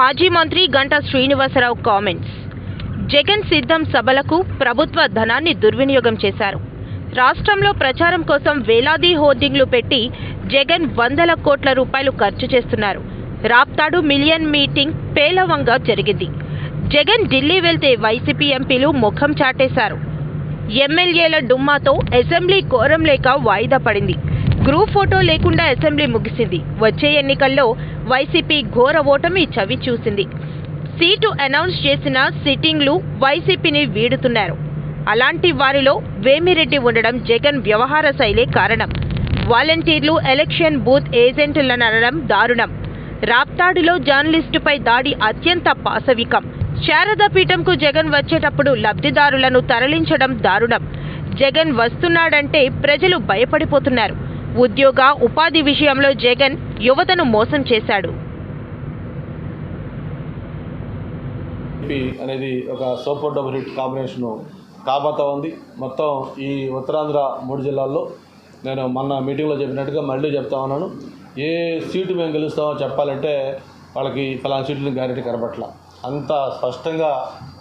మాజీ మంత్రి గంటా శ్రీనివాసరావు కామెంట్స్ జగన్ సిద్ధం సభలకు ప్రభుత్వ ధనాన్ని దుర్వినియోగం చేశారు. రాష్ట్రంలో ప్రచారం కోసం వేలాది హోర్డింగ్లు పెట్టి జగన్ వందల కోట్ల రూపాయలు ఖర్చు చేస్తున్నారు. రాప్తాడు మిలియన్ మీటింగ్ పేలవంగా జరిగింది. జగన్ ఢిల్లీ వెళ్తే వైసీపీ ఎంపీలు ముఖం చాటేశారు. ఎమ్మెల్యేల డుమ్మాతో అసెంబ్లీ కోరం లేక వాయిదా పడింది. గ్రూప్ ఫోటో లేకుండా అసెంబ్లీ ముగిసింది. వచ్చే ఎన్నికల్లో వైసీపీ ఘోర ఓటమి చవి చూసింది. సీటు అనౌన్స్ చేసిన సిట్టింగ్లు వైసీపీని వీడుతున్నారు. అలాంటి వారిలో వేమిరెడ్డి ఉండడం జగన్ వ్యవహార శైలే కారణం. వాలంటీర్లు ఎలక్షన్ బూత్ ఏజెంట్లనడం దారుణం. రాప్తాడులో జర్నలిస్టుపై దాడి అత్యంత పాశవికం. శారదాపీఠంకు జగన్ వచ్చేటప్పుడు లబ్ధిదారులను తరలించడం దారుణం. జగన్ వస్తున్నాడంటే ప్రజలు భయపడిపోతున్నారు. ఉద్యోగ ఉపాధి విషయంలో జగన్ యువతను మోసం చేశాడు. అనేది ఒక సూపర్ డబుల్ హిట్ కాంబినేషన్ కాబోతా ఉంది. మొత్తం ఈ ఉత్తరాంధ్ర మూడు జిల్లాల్లో నేను మొన్న మీటింగ్లో చెప్పినట్టుగా మళ్ళీ చెప్తా ఉన్నాను. ఏ సీటు మేము గెలుస్తామో చెప్పాలంటే వాళ్ళకి ఫలానా సీట్లు గ్యారెంటీ కనబట్ల. అంత స్పష్టంగా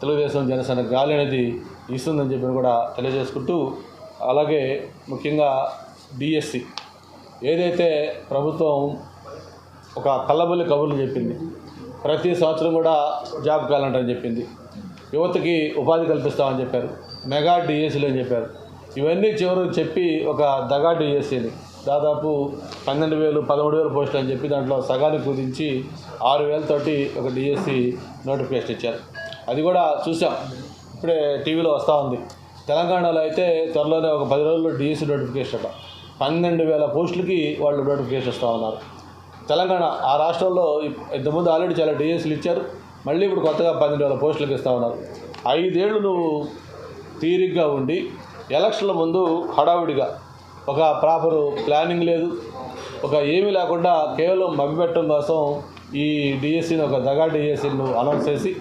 తెలుగుదేశం జనసేన గాలి అనేది ఇస్తుందని చెప్పి కూడా తెలియజేసుకుంటూ అలాగే ముఖ్యంగా డిఎస్సి ఏదైతే ప్రభుత్వం ఒక కళ్ళబొల్లి కబుర్లు చెప్పింది ప్రతి సంవత్సరం కూడా జాబ్ క్యాలెండర్ అని చెప్పింది. యువతకి ఉపాధి కల్పిస్తామని చెప్పారు. మెగా డిఎస్సీలు అని చెప్పారు. ఇవన్నీ చివరు చెప్పి ఒక దగా డిఎస్సీని దాదాపు పన్నెండు వేలు పదమూడు వేలు పోస్టులు అని చెప్పి దాంట్లో సగాన్ని కుదించి ఆరు వేలతోటి ఒక డిఎస్సి నోటిఫికేషన్ ఇచ్చారు. అది కూడా చూసాం. ఇప్పుడే టీవీలో వస్తూ ఉంది. తెలంగాణలో అయితే త్వరలోనే ఒక పది రోజుల్లో డిఎస్సి నోటిఫికేషన్ అట. పన్నెండు వేల పోస్టులకి వాళ్ళు నోటిఫికేషన్ ఇస్తూ ఉన్నారు. తెలంగాణ ఆ రాష్ట్రంలో ఇంతకుముందు ఆల్రెడీ చాలా డిఎస్లు ఇచ్చారు. మళ్ళీ ఇప్పుడు కొత్తగా పన్నెండు వేల పోస్టులకు ఇస్తూ ఉన్నారు. ఐదేళ్ళు నువ్వు తీరిగ్గా ఉండి ఎలక్షన్ల ముందు హడావుడిగా ఒక ప్రాపర్ ప్లానింగ్ లేదు. ఒక ఏమీ లేకుండా కేవలం మభ్యపెట్టడం కోసం ఈ డిఎస్సీని ఒక దగా డిఎస్సీని నువ్వు అనౌన్స్ చేసి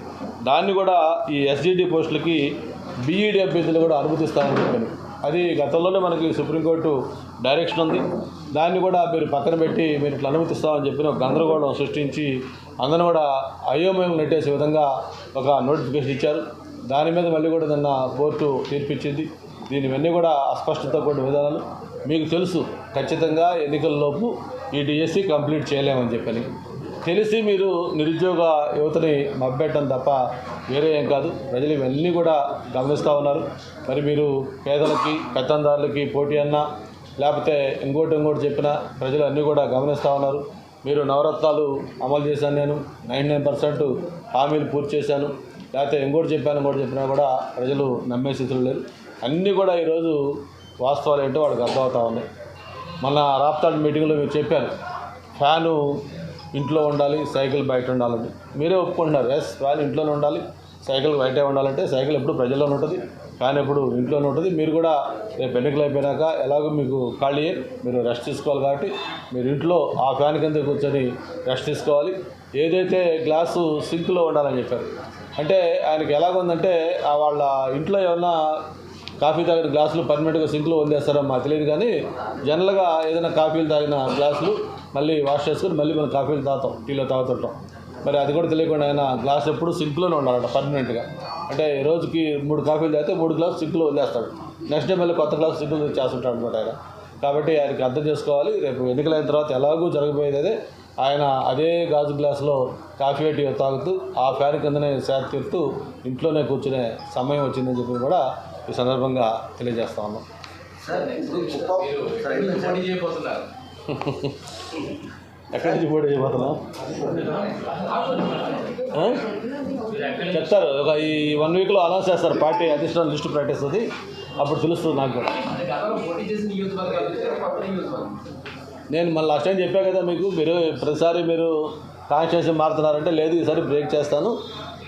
దాన్ని కూడా ఈ ఎస్జిడి పోస్టులకి బీఈడి అభ్యర్థులు కూడా అనుమతిస్తామని చెప్పాను అది గతంలోనే మనకి సుప్రీంకోర్టు డైరెక్షన్ ఉంది. దాన్ని కూడా మీరు పక్కన పెట్టి మీరు ఇట్లా అనుమతిస్తామని చెప్పిన ఒక గందరగోళం సృష్టించి అందరూ కూడా అయోమయం నెట్టేసే విధంగా ఒక నోటిఫికేషన్ ఇచ్చారు. దాని మీద మళ్ళీ కూడా నిన్న కోర్టు తీర్పిచ్చింది. దీని ఇవన్నీ కూడా అస్పష్టత కూడిన విధానాలు. మీకు తెలుసు ఖచ్చితంగా ఎన్నికల్లోపు ఈ డిఎస్సి కంప్లీట్ చేయలేమని చెప్పని. తెలిసి మీరు నిరుద్యోగ యువతని మబ్బెట్టడం తప్ప వేరే ఏం కాదు. ప్రజలు ఇవన్నీ కూడా గమనిస్తూ ఉన్నారు. మరి మీరు పేదలకి పెత్తందారులకి పోటీ అన్నా లేకపోతే ఇంకోటి ఇంకోటి చెప్పినా ప్రజలు అన్నీ కూడా గమనిస్తూ ఉన్నారు. మీరు నవరత్నాలు అమలు చేశాను నేను. నైంటీ నైన్ పర్సెంట్ హామీలు పూర్తి చేశాను. లేకపోతే ఇంకోటి చెప్పాను ఇంకోటి చెప్పినా కూడా ప్రజలు నమ్మే స్థితిలో లేరు అన్నీ కూడా ఈరోజు వాస్తవాలు ఏంటో వాళ్ళకి అర్థమవుతా ఉన్నాయి. మన రాప్తాడ్ మీటింగ్లో మీరు చెప్పారు. ఫ్యాను ఇంట్లో ఉండాలి సైకిల్ బయట ఉండాలండి. మీరే ఒప్పుకుంటున్నారు. ఎస్ ఫ్యాన్ ఇంట్లోనే ఉండాలి సైకిల్ బయటే ఉండాలంటే సైకిల్ ఎప్పుడు ప్రజల్లోనే ఉంటుంది ఫ్యాన్ ఎప్పుడు ఇంట్లోనే ఉంటుంది. మీరు కూడా రేపు ఎన్నికలు అయిపోయినాక ఎలాగో మీకు ఖాళీ మీరు రెస్ట్ తీసుకోవాలి కాబట్టి మీరు ఇంట్లో ఆ ఫ్యాన్ కింద కూర్చొని రెస్ట్ తీసుకోవాలి. ఏదైతే గ్లాసు సింక్లో ఉండాలని చెప్పారు. అంటే ఆయనకి ఎలాగుందంటే వాళ్ళ ఇంట్లో ఏమన్నా కాఫీ తాగిన గ్లాసులు పర్మనెంట్గా సింక్లో వదిలేస్తారో మాకు తెలియదు కానీ జనరల్గా ఏదైనా కాఫీలు తాగిన గ్లాసులు మళ్ళీ వాష్ చేసుకొని మళ్ళీ మనం కాఫీలు తాగుతాం టీలో తాగుతుంటాం. మరి అది కూడా తెలియకుండా ఆయన గ్లాస్ ఎప్పుడు సింక్లోనే ఉండాలంట పర్మనెంట్గా. అంటే రోజుకి మూడు కాఫీలు తాగితే మూడు గ్లాసు సింక్లో వదిలేస్తాడు నెక్స్ట్ డే మళ్ళీ కొత్త గ్లాస్ సింక్లో చేస్తుంటాడు అనమాట ఆయన. కాబట్టి ఆయనకి అర్థం చేసుకోవాలి రేపు ఎన్నికలైన తర్వాత ఎలాగూ జరగబోయేది అదే. ఆయన అదే గాజు గ్లాసులో కాఫీ టీ తాగుతూ ఆ ఫ్యాన్ కిందనే సేద తీరుతూ ఇంట్లోనే కూర్చునే సమయం వచ్చిందని చెప్పి కూడా ఈ సందర్భంగా తెలియజేస్తా ఉన్నాం. ఎక్కడి నుంచి పోటీ చేయబోతున్నాం? చెప్తారు ఒక ఈ వన్ వీక్లో అనౌన్స్ చేస్తారు పార్టీ అధిష్టానం లిస్టు ప్రకటిస్తుంది అప్పుడు తెలుస్తుంది నాకు కూడా. నేను మళ్ళీ లాస్ట్ టైం చెప్పా కదా మీకు మీరు ప్రతిసారి మీరు కాన్స్టిట్యూన్సీ మారుతున్నారంటే లేదు ఈసారి బ్రేక్ చేస్తాను.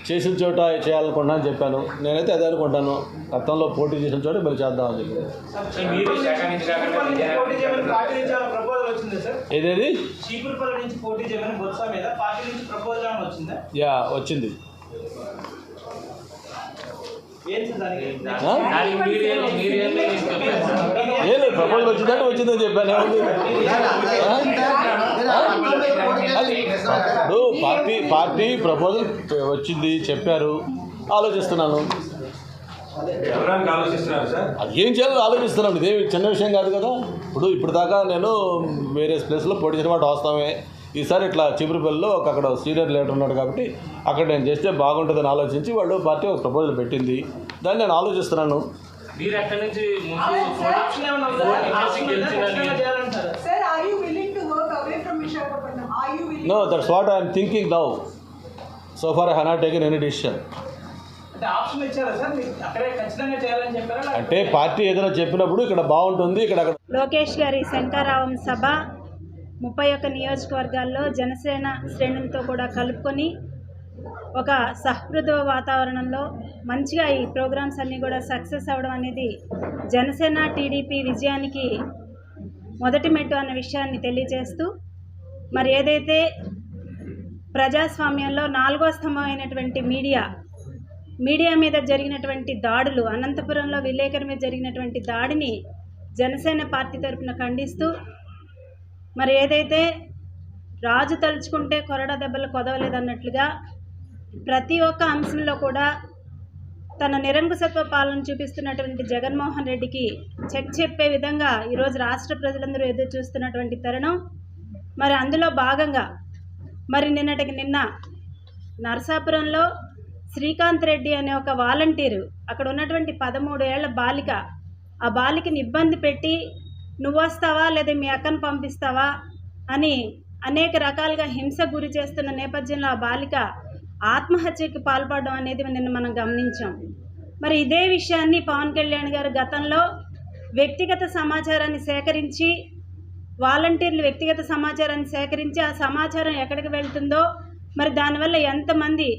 చేసిన చోట చేయాలనుకుంటున్నా అని చెప్పాను. నేనైతే అదే అనుకుంటాను. గతంలో పోటీ చేసిన చోట మీరు చేద్దామని చెప్పి. ఏదేది? యా వచ్చింది. ఏం లేదు ప్రపోజల్ వచ్చిందంటే వచ్చిందని చెప్పాను. ఇప్పుడు పార్టీ పార్టీ ప్రపోజల్ వచ్చింది చెప్పారు. ఆలోచిస్తున్నాను. అది ఏం చేయాలో ఆలోచిస్తున్నాం ఇదేమి చిన్న విషయం కాదు కదా. ఇప్పుడు ఇప్పుడు దాకా నేను వేరే ప్లేస్లో పోటీ చేయడం మాట వాస్తవమే. ఈసారి ఇట్లా చిపురుపల్లిలో ఒక అక్కడ సీనియర్ లీడర్ ఉన్నాడు కాబట్టి అక్కడ నేను చేస్తే బాగుంటుందని ఆలోచించి వాళ్ళు పార్టీ ఒక ప్రపోజల్ పెట్టింది. దాన్ని నేను ఆలోచిస్తున్నాను. మీరు నుంచి ముందు you willing? No that's what I'm thinking now so far I haven't taken any decision అంటే పార్టీ ఏదైనా చెప్పినప్పుడు ఇక్కడ బాగుంటుంది ఇక్కడ లోకేష్ గారి శంకరావం సభ ముప్పై ఒక్క నియోజకవర్గాల్లో జనసేన శ్రేణులతో కూడా కలుపుకొని ఒక సహృదయ వాతావరణంలో మంచిగా ఈ ప్రోగ్రామ్స్ అన్నీ కూడా సక్సెస్ అవ్వడం అనేది జనసేన టీడీపీ విజయానికి మొదటి మెట్టు అన్న విషయాన్ని తెలియజేస్తూ మరి ఏదైతే ప్రజాస్వామ్యంలో నాలుగో స్తంభం అయినటువంటి మీడియా మీడియా మీద జరిగినటువంటి దాడులు అనంతపురంలో విలేకరి మీద జరిగినటువంటి దాడిని జనసేన పార్టీ తరపున ఖండిస్తూ మరి ఏదైతే రాజు తలుచుకుంటే కొరడ దెబ్బలు కొదవలేదన్నట్లుగా ప్రతి ఒక్క అంశంలో కూడా తన నిరంకుశత్వ పాలన చూపిస్తున్నటువంటి జగన్మోహన్ రెడ్డికి చెక్ చెప్పే విధంగా ఈరోజు రాష్ట్ర ప్రజలందరూ ఎదురు చూస్తున్నటువంటి తరుణం. మరి అందులో భాగంగా మరి నిన్నటికి నిన్న నరసాపురంలో శ్రీకాంత్ రెడ్డి అనే ఒక వాలంటీరు అక్కడ ఉన్నటువంటి పదమూడు ఏళ్ళ బాలిక ఆ బాలికని ఇబ్బంది పెట్టి నువ్వు వస్తావా? లేదా మీ అక్కను పంపిస్తావా? అని అనేక రకాలుగా హింస గురి చేస్తున్న నేపథ్యంలో ఆ బాలిక ఆత్మహత్యకి పాల్పడడం అనేది నిన్న మనం గమనించాం. మరి ఇదే విషయాన్ని పవన్ కళ్యాణ్ గారు గతంలో వ్యక్తిగత సమాచారాన్ని సేకరించి వాలంటీర్లు వ్యక్తిగత సమాచారాన్ని సేకరించి ఆ సమాచారం ఎక్కడికి వెళ్తుందో మరి దానివల్ల ఎంతమంది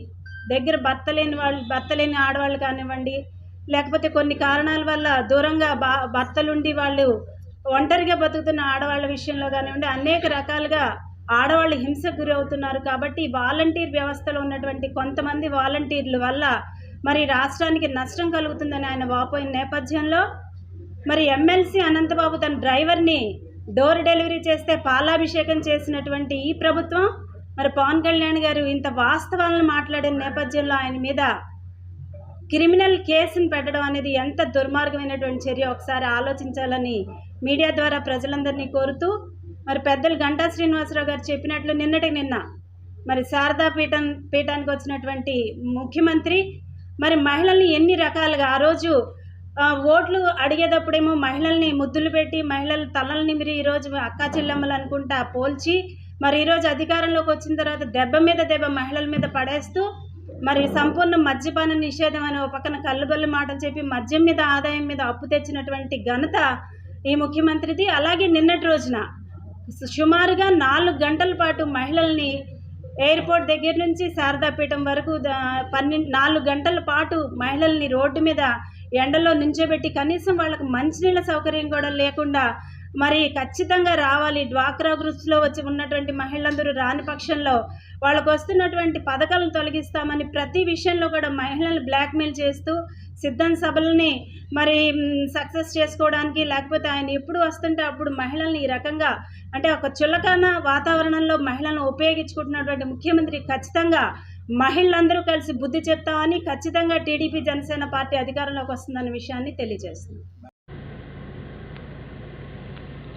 దగ్గర భర్త లేని వాళ్ళు భర్త లేని ఆడవాళ్ళు కానివ్వండి లేకపోతే కొన్ని కారణాల వల్ల దూరంగా బా భర్తలుండి వాళ్ళు ఒంటరిగా బతుకుతున్న ఆడవాళ్ళ విషయంలో కానివ్వండి అనేక రకాలుగా ఆడవాళ్ళు హింసకు గురవుతున్నారు. కాబట్టి వాలంటీర్ వ్యవస్థలో ఉన్నటువంటి కొంతమంది వాలంటీర్ల వల్ల మరి రాష్ట్రానికి నష్టం కలుగుతుందని ఆయన వాపోయిన నేపథ్యంలో మరి ఎమ్మెల్సీ అనంతబాబు తన డ్రైవర్ని డోర్ డెలివరీ చేస్తే పాలాభిషేకం చేసినటువంటి ఈ ప్రభుత్వం మరి పవన్ కళ్యాణ్ గారు ఇంత వాస్తవాలను మాట్లాడిన నేపథ్యంలో ఆయన మీద క్రిమినల్ కేసును పెట్టడం అనేది ఎంత దుర్మార్గమైనటువంటి చర్య ఒకసారి ఆలోచించాలని మీడియా ద్వారా ప్రజలందరినీ కోరుతూ మరి పెద్దలు గంటా శ్రీనివాసరావు గారు చెప్పినట్లు నిన్నటికి నిన్న మరి శారదా పీఠం పీఠానికి వచ్చినటువంటి ముఖ్యమంత్రి మరి మహిళల్ని ఎన్ని రకాలుగా ఆ రోజు ఓట్లు అడిగేటప్పుడేమో మహిళల్ని ముద్దులు పెట్టి మహిళల తలల్ని మీరు ఈరోజు అక్కా చెల్లెమ్మలు అనుకుంటా పోల్చి మరి ఈరోజు అధికారంలోకి వచ్చిన తర్వాత దెబ్బ మీద దెబ్బ మహిళల మీద పడేస్తూ మరి సంపూర్ణ మద్యపాన నిషేధం అనే ఒక పక్కన కళ్ళుబొల్లి మాటలు చెప్పి మద్యం మీద ఆదాయం మీద అప్పు తెచ్చినటువంటి ఘనత ఈ ముఖ్యమంత్రిది. అలాగే నిన్నటి రోజున సుమారుగా నాలుగు గంటల పాటు మహిళల్ని ఎయిర్పోర్ట్ దగ్గర నుంచి శారదాపీఠం వరకు పన్నెండు నాలుగు గంటల పాటు మహిళల్ని రోడ్డు మీద ఎండలో నించోబెట్టి కనీసం వాళ్ళకు మంచినీళ్ళ సౌకర్యం కూడా లేకుండా మరి ఖచ్చితంగా రావాలి. డ్వాక్రా గ్రూప్స్లో వచ్చి ఉన్నటువంటి మహిళలందరూ రాని పక్షంలో వాళ్ళకు వస్తున్నటువంటి పథకాలను తొలగిస్తామని ప్రతి విషయంలో కూడా మహిళలను బ్లాక్మెయిల్ చేస్తూ సిద్ధం సభలని మరి సక్సెస్ చేసుకోవడానికి లేకపోతే ఆయన ఎప్పుడు వస్తుంటే అప్పుడు మహిళల్ని ఈ రకంగా అంటే ఒక చులకన వాతావరణంలో మహిళలను ఉపయోగించుకుంటున్నటువంటి ముఖ్యమంత్రి ఖచ్చితంగా మహిళలందరూ కలిసి బుద్ధి చెప్తామని ఖచ్చితంగా టీడీపీ జనసేన పార్టీ అధికారంలోకి వస్తుందన్న విషయాన్ని తెలియజేస్తుంది.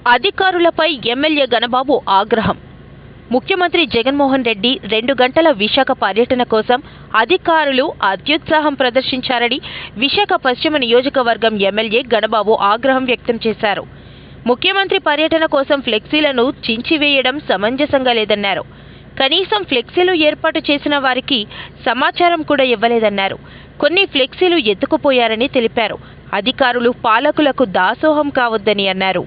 అధికారులపై ఎమ్మెల్యే గణబాబు ఆగ్రహం. ముఖ్యమంత్రి జగన్మోహన్ రెడ్డి రెండు గంటల విశాఖ పర్యటన కోసం అధికారులు అత్యుత్సాహం ప్రదర్శించారని విశాఖ పశ్చిమ నియోజకవర్గం ఎమ్మెల్యే గణబాబు ఆగ్రహం వ్యక్తం చేశారు. ముఖ్యమంత్రి పర్యటన కోసం ఫ్లెక్సీలను చించివేయడం సమంజసంగా లేదన్నారు. కనీసం ఫ్లెక్సీలు ఏర్పాటు చేసిన వారికి సమాచారం కూడా ఇవ్వలేదన్నారు. కొన్ని ఫ్లెక్సీలు ఎత్తుకుపోయారని తెలిపారు. అధికారులు పాలకులకు దాసోహం కావద్దని అన్నారు.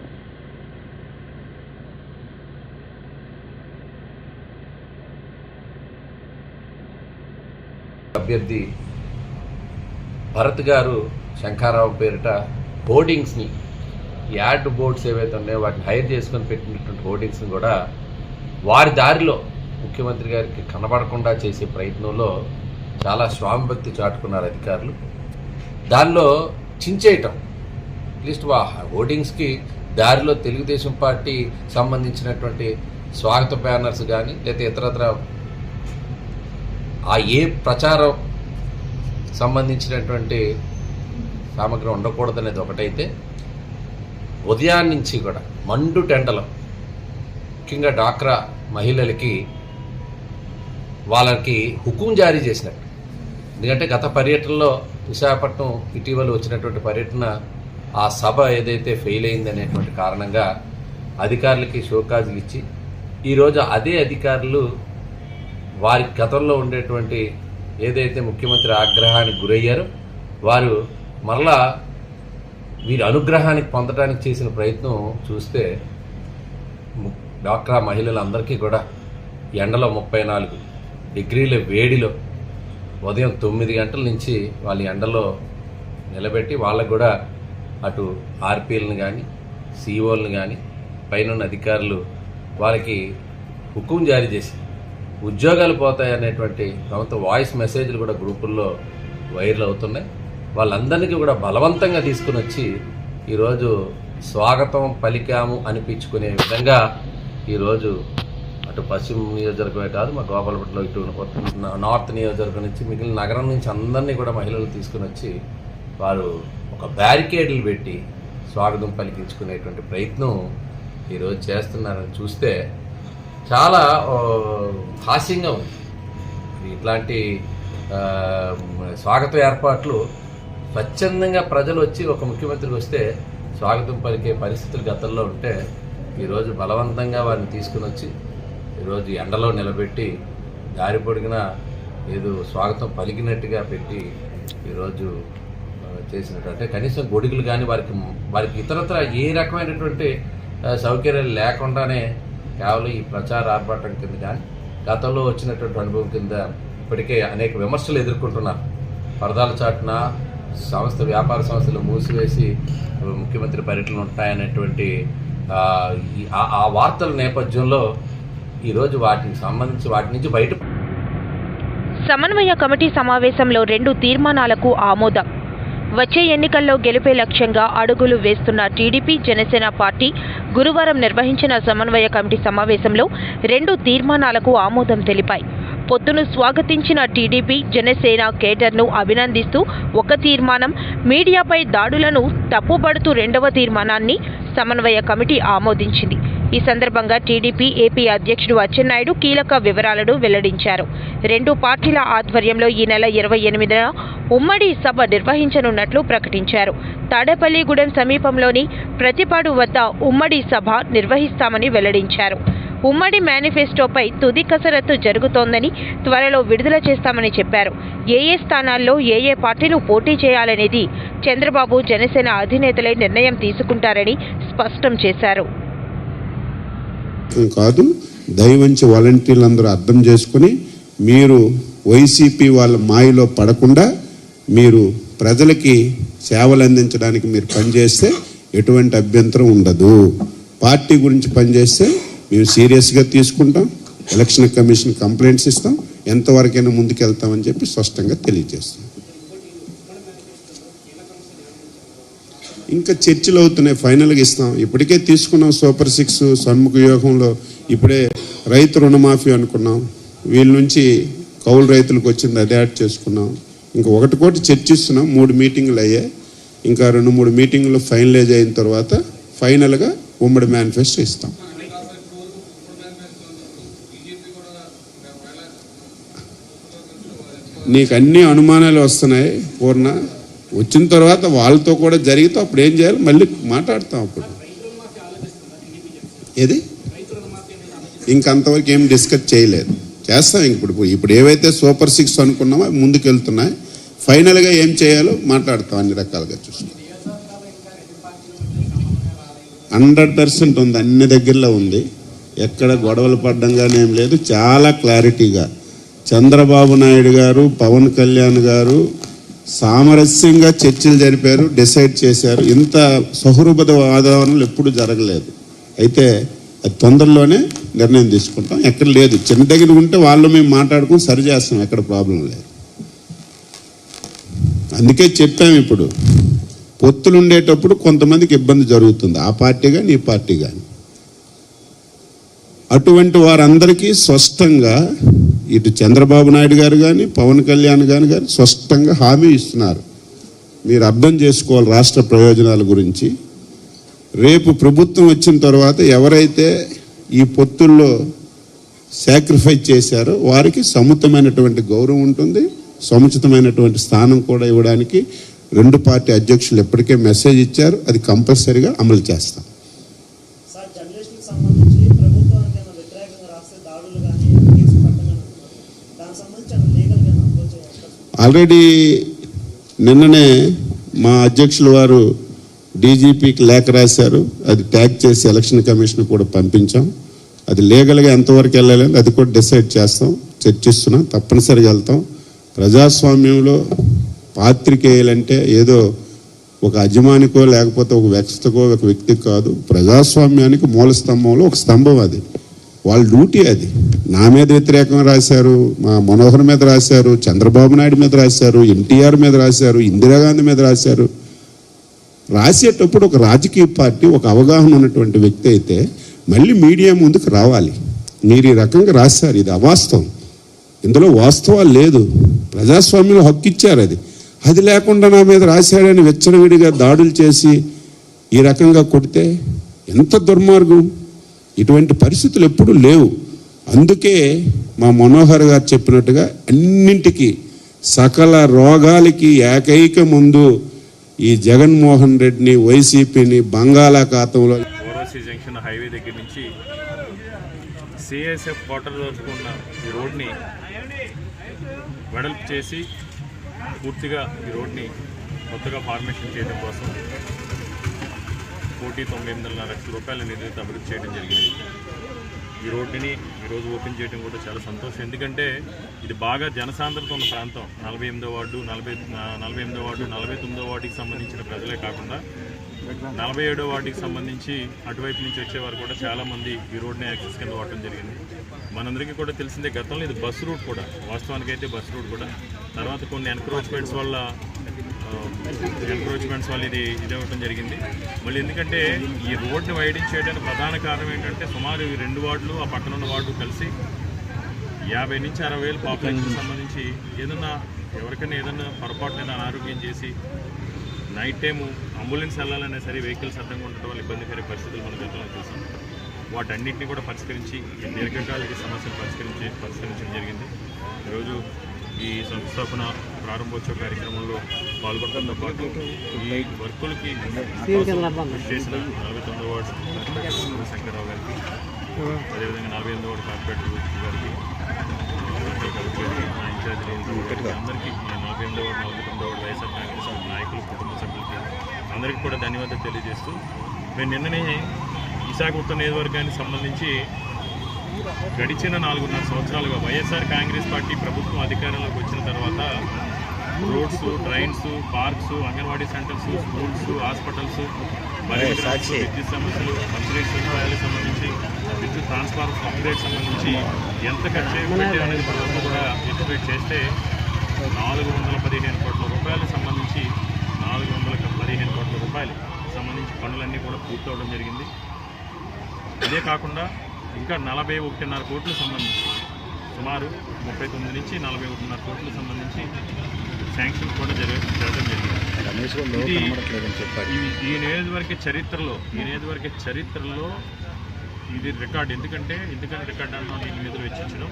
అభ్యర్థి భరత్ గారు శంకారావు పేరిట హోర్డింగ్స్ని యాడ్ బోర్డ్స్ ఏవైతే ఉన్నాయో వాటిని హైర్ చేసుకొని పెట్టినటువంటి హోర్డింగ్స్ని కూడా వారి దారిలో ముఖ్యమంత్రి గారికి కనబడకుండా చేసే ప్రయత్నంలో చాలా స్వామిభక్తి చాటుకున్నారు అధికారులు. దానిలో చించేయటం. అట్లీస్ట్ వా హోర్డింగ్స్కి దారిలో తెలుగుదేశం పార్టీ సంబంధించినటువంటి స్వాగత బ్యానర్స్ కానీ లేకపోతే ఇతరత్ర ఆ ఏ ప్రచారం సంబంధించినటువంటి సామగ్రి ఉండకూడదనేది ఒకటైతే ఉదయాన్నించి నుంచి కూడా మండు టెండలం. ముఖ్యంగా డాక్రా మహిళలకి వాళ్ళకి హుకుం జారీ చేసినట్టు ఎందుకంటే గత పర్యటనలో విశాఖపట్నం ఇటీవల వచ్చినటువంటి పర్యటన ఆ సభ ఏదైతే ఫెయిల్ అయింది అనేటువంటి కారణంగా అధికారులకి షోకాజులు ఇచ్చి ఈరోజు అదే అధికారులు వారి గతంలో ఉండేటువంటి ఏదైతే ముఖ్యమంత్రి ఆగ్రహానికి గురయ్యారో వారు మరలా వీరి అనుగ్రహానికి పొందడానికి చేసిన ప్రయత్నం చూస్తే ము- మహిళలందరికీ కూడా ఎండలో ముప్పై నాలుగు డిగ్రీల వేడిలో ఉదయం తొమ్మిది గంటల నుంచి వాళ్ళ ఎండలో నిలబెట్టి వాళ్ళకు కూడా అటు ఆర్పీలను కానీ సిఇఓలను కానీ పైన అధికారులు వాళ్ళకి హుకుం జారీ చేసి ఉద్యోగాలు పోతాయనేటువంటి ప్రభుత్వ వాయిస్ మెసేజ్లు కూడా గ్రూపుల్లో వైరల్ అవుతున్నాయి. వాళ్ళందరికీ కూడా బలవంతంగా తీసుకుని వచ్చి ఈరోజు స్వాగతం పలికాము అనిపించుకునే విధంగా ఈరోజు అటు పశ్చిమ నియోజకవర్గమే కాదు మా గోపాలపట్నంలో ఇటు నార్త్ నియోజకవర్గం నుంచి మిగిలిన నగరం నుంచి అందరినీ కూడా మహిళలు తీసుకుని వచ్చి వారు ఒక బ్యారికేడ్లు పెట్టి స్వాగతం పలికించుకునేటువంటి ప్రయత్నం ఈరోజు చేస్తున్నారని చూస్తే చాలా హాస్యంగా ఉంది. ఇట్లాంటి స్వాగత ఏర్పాట్లు స్వచ్ఛందంగా ప్రజలు వచ్చి ఒక ముఖ్యమంత్రికి వస్తే స్వాగతం పలికే పరిస్థితులు గతంలో ఉంటే ఈరోజు బలవంతంగా వారిని తీసుకుని వచ్చి ఈరోజు ఎండలో నిలబెట్టి దారి పొడిగిన ఏదో స్వాగతం పలికినట్టుగా పెట్టి ఈరోజు చేసినట్టు. అంటే కనీసం గొడుగులు కానీ వారికి వారికి ఇతరత్ర ఏ రకమైనటువంటి సౌకర్యాలు లేకుండానే కేవలం ఈ ప్రచార ఆర్భాటం కింద కానీ గతంలో వచ్చినటువంటి అనుభవం కింద ఇప్పటికే అనేక విమర్శలు ఎదుర్కొంటున్నారు. పరదాల చాటున సంస్థ వ్యాపార సంస్థలు మూసివేసి ముఖ్యమంత్రి పర్యటనలు ఉంటాయనేటువంటి ఆ వార్తల నేపథ్యంలో ఈరోజు వాటికి సంబంధించి వాటి నుంచి బయట సమన్వయ కమిటీ సమావేశంలో రెండు తీర్మానాలకు ఆమోదం. వచ్చే ఎన్నికల్లో గెలిపే లక్ష్యంగా అడుగులు వేస్తున్న టీడీపీ జనసేన పార్టీ గురువారం నిర్వహించిన సమన్వయ కమిటీ సమావేశంలో రెండు తీర్మానాలకు ఆమోదం తెలిపాయి. పొత్తును స్వాగతించిన టీడీపీ జనసేన కేడర్ను అభినందిస్తూ ఒక తీర్మానం మీడియాపై దాడులను తప్పుపడుతూ రెండవ తీర్మానాన్ని సమన్వయ కమిటీ ఆమోదించింది. ఈ సందర్భంగా టీడీపీ ఏపీ అధ్యక్షుడు అచ్చెన్నాయుడు కీలక వివరాలను వెల్లడించారు. రెండు పార్టీల ఆధ్వర్యంలో ఈ నెల ఇరవై ఎనిమిదిన ఉమ్మడి సభ నిర్వహించనున్నట్లు ప్రకటించారు. తాడేపల్లిగూడెం సమీపంలోని ప్రతిపాడు వద్ద ఉమ్మడి సభ నిర్వహిస్తామని వెల్లడించారు. ఉమ్మడి మేనిఫెస్టోపై తుది కసరత్తు జరుగుతోందని త్వరలో విడుదల చేస్తామని చెప్పారు. ఏ ఏ స్థానాల్లో ఏ ఏ పార్టీలు పోటీ చేయాలనేది చంద్రబాబు జనసేన అధినేతలే నిర్ణయం తీసుకుంటారని స్పష్టం చేశారు. కాదు దయవంచి వాలంటీర్లు అందరూ అర్థం చేసుకుని మీరు వైసీపీ వాళ్ళ మాయలో పడకుండా మీరు ప్రజలకి సేవలు అందించడానికి మీరు పనిచేస్తే ఎటువంటి అభ్యంతరం ఉండదు. పార్టీ గురించి పనిచేస్తే మేము సీరియస్గా తీసుకుంటాం ఎలక్షన్ కమిషన్ కంప్లైంట్స్ ఇస్తాం ఎంతవరకైనా ముందుకెళ్తామని చెప్పి స్పష్టంగా తెలియజేస్తాం. ఇంకా చర్చలు అవుతున్నాయి ఫైనల్గా ఇస్తాం. ఇప్పటికే తీసుకున్నాం సూపర్ సిక్స్ సన్ముఖ యోగంలో ఇప్పుడే రైతు రుణమాఫీ అనుకున్నాం. వీళ్ళ నుంచి కౌలు రైతులకు వచ్చింది అదే యాడ్ చేసుకున్నాం. ఇంకా ఒకటి కోటి చర్చిస్తున్నాం మూడు మీటింగ్లు అయ్యాయి. ఇంకా రెండు మూడు మీటింగ్లు ఫైనలైజ్ అయిన తర్వాత ఫైనల్గా ఉమ్మడి మేనిఫెస్టో ఇస్తాం. నీకు అన్ని అనుమానాలు వస్తున్నాయి పూర్ణ. వచ్చిన తర్వాత వాళ్ళతో కూడా జరిగితే అప్పుడు ఏం చేయాలి? మళ్ళీ మాట్లాడతాం అప్పుడు. ఏది? ఇంకంతవరకు ఏం డిస్కస్ చేయలేదు. చేస్తాం ఇప్పుడు. ఇప్పుడు ఏవైతే సూపర్ సిక్స్ అనుకున్నామో అవి ముందుకెళ్తున్నాయి. ఫైనల్గా ఏం చేయాలో మాట్లాడతాం అన్ని రకాలుగా చూస్తాం హండ్రెడ్ పర్సెంట్ ఉంది. అన్ని దగ్గరలో ఉంది. ఎక్కడ గొడవలు పడ్డం కానీ ఏం లేదు. చాలా క్లారిటీగా చంద్రబాబు నాయుడు గారు పవన్ కళ్యాణ్ గారు సామరస్యంగా చర్చలు జరిపారు డిసైడ్ చేశారు. ఇంత సౌహృద వాతావరణం ఎప్పుడు జరగలేదు. అయితే అది తొందరలోనే నిర్ణయం తీసుకుంటాం. ఎక్కడ లేదు. చిన్న దగ్గర ఉంటే వాళ్ళు మేము మాట్లాడుకుని సరి చేస్తాం. ఎక్కడ ప్రాబ్లం లేదు. అందుకే చెప్పాము ఇప్పుడు. పొత్తులు ఉండేటప్పుడు కొంతమందికి ఇబ్బంది జరుగుతుంది. ఆ పార్టీ కానీ ఈ పార్టీ కానీ అటువంటి వారందరికీ స్పష్టంగా ఇటు చంద్రబాబు నాయుడు గారు కానీ పవన్ కళ్యాణ్ గారు కానీ స్పష్టంగా హామీ ఇస్తున్నారు. మీరు అర్థం చేసుకోవాలి రాష్ట్ర ప్రయోజనాల గురించి. రేపు ప్రభుత్వం వచ్చిన తర్వాత ఎవరైతే ఈ పొత్తుల్లో సాక్రిఫైస్ చేశారో వారికి సముచితమైనటువంటి గౌరవం ఉంటుంది. సముచితమైనటువంటి స్థానం కూడా ఇవ్వడానికి రెండు పార్టీ అధ్యక్షులు ఎప్పటికే మెసేజ్ ఇచ్చారు. అది కంపల్సరీగా అమలు చేస్తాం. ఆల్రెడీ నిన్ననే మా అధ్యక్షుల వారు డీజీపీకి లేఖ రాశారు. అది ట్యాగ్ చేసి ఎలక్షన్ కమిషన్ కూడా పంపించాం. అది లీగల్గా ఎంతవరకు వెళ్ళాలి అది కూడా డిసైడ్ చేస్తాం చర్చిస్తున్నాం తప్పనిసరిగా వెళ్తాం. ప్రజాస్వామ్యంలో పాత్రికేయులంటే ఏదో ఒక అజమానికో లేకపోతే ఒక వ్యక్తికో ఒక వ్యక్తి కాదు. ప్రజాస్వామ్యానికి మూల స్తంభంలో ఒక స్తంభం అది. వాళ్ళ డ్యూటీ అది. నా మీద వ్యతిరేకం రాశారు మా మనోహర్ మీద రాశారు చంద్రబాబు నాయుడు మీద రాశారు ఎన్టీఆర్ మీద రాశారు ఇందిరాగాంధీ మీద రాశారు. రాసేటప్పుడు ఒక రాజకీయ పార్టీ ఒక అవగాహన ఉన్నటువంటి వ్యక్తి అయితే మళ్ళీ మీడియా ముందుకు రావాలి. మీరు ఈ రకంగా రాశారు ఇది అవాస్తవం. ఇందులో వాస్తవాలు లేదు. ప్రజాస్వామ్యంలో హక్కు ఇచ్చారు అది. అది లేకుండా నా మీద రాశాడని వెచ్చనవిడిగా దాడులు చేసి ఈ రకంగా కొడితే ఎంత దుర్మార్గం. ఇటువంటి పరిస్థితులు ఎప్పుడూ లేవు. అందుకే మా మనోహర్ గారు చెప్పినట్టుగా అన్నింటికి సకల రోగాలకి ఏకైక ముందు ఈ జగన్మోహన్ రెడ్డిని వైసీపీని బంగాళాఖాతంలో ఓరోసీ జంక్షన్ హైవే దగ్గర నుంచి సిఎస్ఎఫ్ క్వార్టర్ వరకు ఉన్న ఈ రోడ్ని వెడల్పు చేసి పూర్తిగా ఈ రోడ్ని కొత్తగా ఫార్మేషన్ చేయడం కోసం కోటి తొంభై ఎనిమిదిన్నర లక్షల రూపాయల నిధులతో అభివృద్ధి చేయడం జరిగింది. ఈ రోడ్డుని ఈరోజు ఓపెన్ చేయడం కూడా చాలా సంతోషం. ఎందుకంటే ఇది బాగా జనసాంద్రత ఉన్న ప్రాంతం. నలభై ఎనిమిదో వార్డు నలభై నలభై ఎనిమిదో వార్డు నలభై తొమ్మిదో వార్డుకి సంబంధించిన ప్రజలే కాకుండా నలభై ఏడో వార్డుకి సంబంధించి అటువైపు నుంచి వచ్చేవారు కూడా చాలామంది ఈ రోడ్ని యాక్సెస్ కింద వాడటం జరిగింది. మనందరికీ కూడా తెలిసిందే గతంలో ఇది బస్సు రూట్ కూడా. వాస్తవానికి అయితే బస్సు రూట్ కూడా. తర్వాత కొన్ని ఎన్క్రోచ్మెంట్స్ వల్ల ఎన్క్రోచ్మెంట్స్ వల్ల ఇది ఇది జరిగింది. మళ్ళీ ఎందుకంటే ఈ రోడ్ని వైడింగ్ చేయడానికి ప్రధాన కారణం ఏంటంటే సుమారు రెండు వార్డులు ఆ పక్కన ఉన్న వార్డు కలిసి యాభై నుంచి అరవై వేలు పాపులేషన్ సంబంధించి ఏదన్నా ఎవరికైనా ఏదన్నా పొరపాటున అనారోగ్యం చేసి నైట్ టైము అంబులెన్స్ వెళ్ళాలనే సరే వెహికల్స్ అడ్డంగా ఉండటం వల్ల ఇబ్బందికర పరిస్థితులు మన గతంలో చూసాం. వాటన్నిటిని కూడా పరిష్కరించి దీర్ఘకాలిక సమస్యలు పరిష్కరించి పరిష్కరించడం జరిగింది. ఈరోజు ఈ సంస్థాపన ప్రారంభోత్సవ కార్యక్రమంలో పాల్గొనడంతో పాటు ఈ వర్కులకి కృషి చేసిన నలభై తొమ్మిదో వార్డు శంకర్రావు గారికి అదేవిధంగా నలభై ఎనిమిదో వార్డు కార్పొరేటర్ గారికి మా ఇన్ఛార్జ్ అందరికీ నలభై ఎనిమిదో వార్డు నలభై తొమ్మిదో వార్డు వైఎస్ఆర్ కాంగ్రెస్ నాయకులు కుటుంబ సభ్యులకి అందరికీ కూడా ధన్యవాదాలు తెలియజేస్తూ మేము నిన్ననే విశాఖ ఉత్తర నియోజకవర్గానికి సంబంధించి గడిచిన నాలుగున్నర సంవత్సరాలుగా వైఎస్ఆర్ కాంగ్రెస్ పార్టీ ప్రభుత్వం అధికారంలోకి వచ్చిన తర్వాత roads trains parks anganwadi centres schools hospitals మరియు విద్యుత్ సమస్యలు మంచినీటి సదుపాయాలకు సంబంధించి విద్యుత్ ట్రాన్స్ఫార్మర్ అప్గ్రేడ్ సంబంధించి ఎంత ఖర్చు పెట్టారు అనేది ప్రభుత్వం కూడా ఎస్టిమేట్ చేస్తే నాలుగు వందల పదిహేను కోట్ల రూపాయలకు సంబంధించి నాలుగు వందల పదిహేను కోట్ల రూపాయలు సంబంధించి పనులన్నీ కూడా పూర్తవడం జరిగింది. ఇదే కాకుండా ఇంకా నలభై ఒకటిన్నర కోట్లకు సంబంధించి సుమారు ముప్పై తొమ్మిది నుంచి నలభై ఒకటిన్నర కోట్లకు సంబంధించి శాంక్షన్ కూడా జరగ జరగడం జరిగింది. ఈ- నియోజకవర్గ చరిత్రలో ఈ నియోజకవర్గ చరిత్రలో ఇది రికార్డ్. ఎందుకంటే ఎందుకంటే రికార్డ్ అంటున్నాను దీని మీద వెచ్చించడం?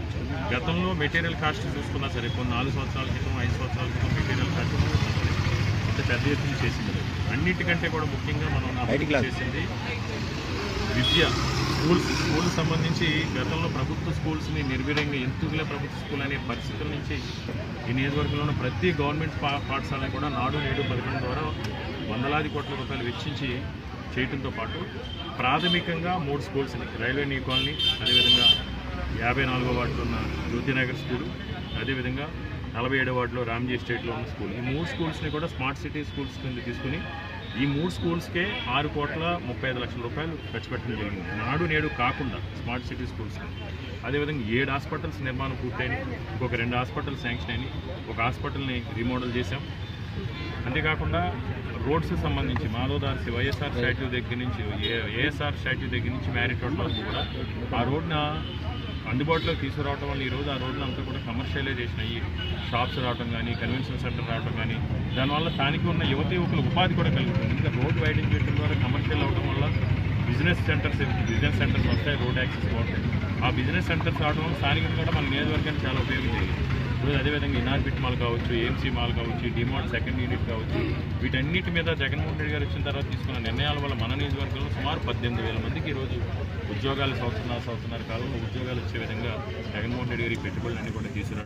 గతంలో మెటీరియల్ కాస్ట్ చూసుకున్నా సరే కొన్ని నాలుగు సంవత్సరాల క్రితం ఐదు సంవత్సరాల క్రితం మెటీరియల్ కాస్ట్ అంత పెద్ద ఎత్తున చేసింది. అన్నిటికంటే కూడా ముఖ్యంగా మనం చేసింది విద్య. స్కూల్స్ స్కూల్ సంబంధించి గతంలో ప్రభుత్వ స్కూల్స్ని నిర్వీర్యంగా ఎందుకులే ప్రభుత్వ స్కూల్ అనే పరిస్థితుల నుంచి ఈ నియోజకవర్గంలో ఉన్న ప్రతి గవర్నమెంట్ పా పాఠశాలను కూడా నాడు నేడు పథకం ద్వారా వందలాది కోట్ల రూపాయలు వెచ్చించి చేయడంతో పాటు ప్రాథమికంగా మూడు స్కూల్స్ని రైల్వే న్యూ కాలనీ అదేవిధంగా యాభై నాలుగో వార్డులో ఉన్న జ్యోతినగర్ స్కూలు అదేవిధంగా నలభై ఏడో వార్డులో రామ్జీ ఎస్టేట్లో ఉన్న స్కూల్. ఈ మూడు స్కూల్స్ని కూడా స్మార్ట్ సిటీ స్కూల్స్ కింద తీసుకుని ఈ మూడు స్కూల్స్కే ఆరు కోట్ల ముప్పై ఐదు లక్షల రూపాయలు ఖర్చు పెట్టడం జరిగింది. నాడు నేడు కాకుండా స్మార్ట్ సిటీ స్కూల్స్ అదేవిధంగా ఏడు హాస్పిటల్స్ నిర్మాణం పూర్తయినాయి. ఇంకొక రెండు హాస్పిటల్స్ శాంక్షన్ అయినాయి. ఒక హాస్పిటల్ని రీమోడల్ చేశాం. అంతేకాకుండా రోడ్స్ సంబంధించి మాధవదాసి వైఎస్ఆర్ స్టాట్యూ దగ్గర నుంచి ఏ- ఏఎస్ఆర్ స్టాట్యూ దగ్గర నుంచి మ్యారిట్ రోడ్ వరకు కూడా ఆ రోడ్న అందుబాటులోకి తీసుకురావడం వల్ల ఈరోజు ఆ రోడ్లు అంతా కూడా కమర్షియలైజేషన్ అయ్యి షాప్స్ రావడం కానీ కన్వెన్షన్ సెంటర్ రావడం కానీ దానివల్ల స్థానిక ఉన్న యువత యువకులకు ఉపాధి కూడా కలుగుతుంది. ఇంకా రోడ్ వైడింగ్ చేయడం ద్వారా కమర్షియల్ అవడం వల్ల బిజినెస్ సెంటర్స్ బిజినెస్ సెంటర్స్ వస్తాయి రోడ్ యాక్సెస్ బాగుంటాయి ఆ బిజినెస్ సెంటర్స్ రావడం వల్ల స్థానికంగా కూడా మన నియోజకవర్గానికి చాలా ఉపయోగం జరిగింది. ఇప్పుడు అదేవిధంగా ఇనార్బిట్ మాల్ కావచ్చు ఏఎంసీ మాల్ కావచ్చు డిమార్ట్ సెకండ్ యూనిట్ కావచ్చు వీటన్నిటి మీద జగన్మోహన్ రెడ్డి గారు వచ్చిన తర్వాత తీసుకున్న నిర్ణయాల వల్ల మన నియోజకవర్గంలో సుమారు పద్దెనిమిది వేల మందికి ఈరోజు ఉద్యోగాలు సంవత్సరాలు సంవత్సరాల కాలంలో ఉద్యోగాలు వచ్చే విధంగా జగన్మోహన్ రెడ్డి గారి పెట్టుబడులన్నీ కూడా తీసుకురావడం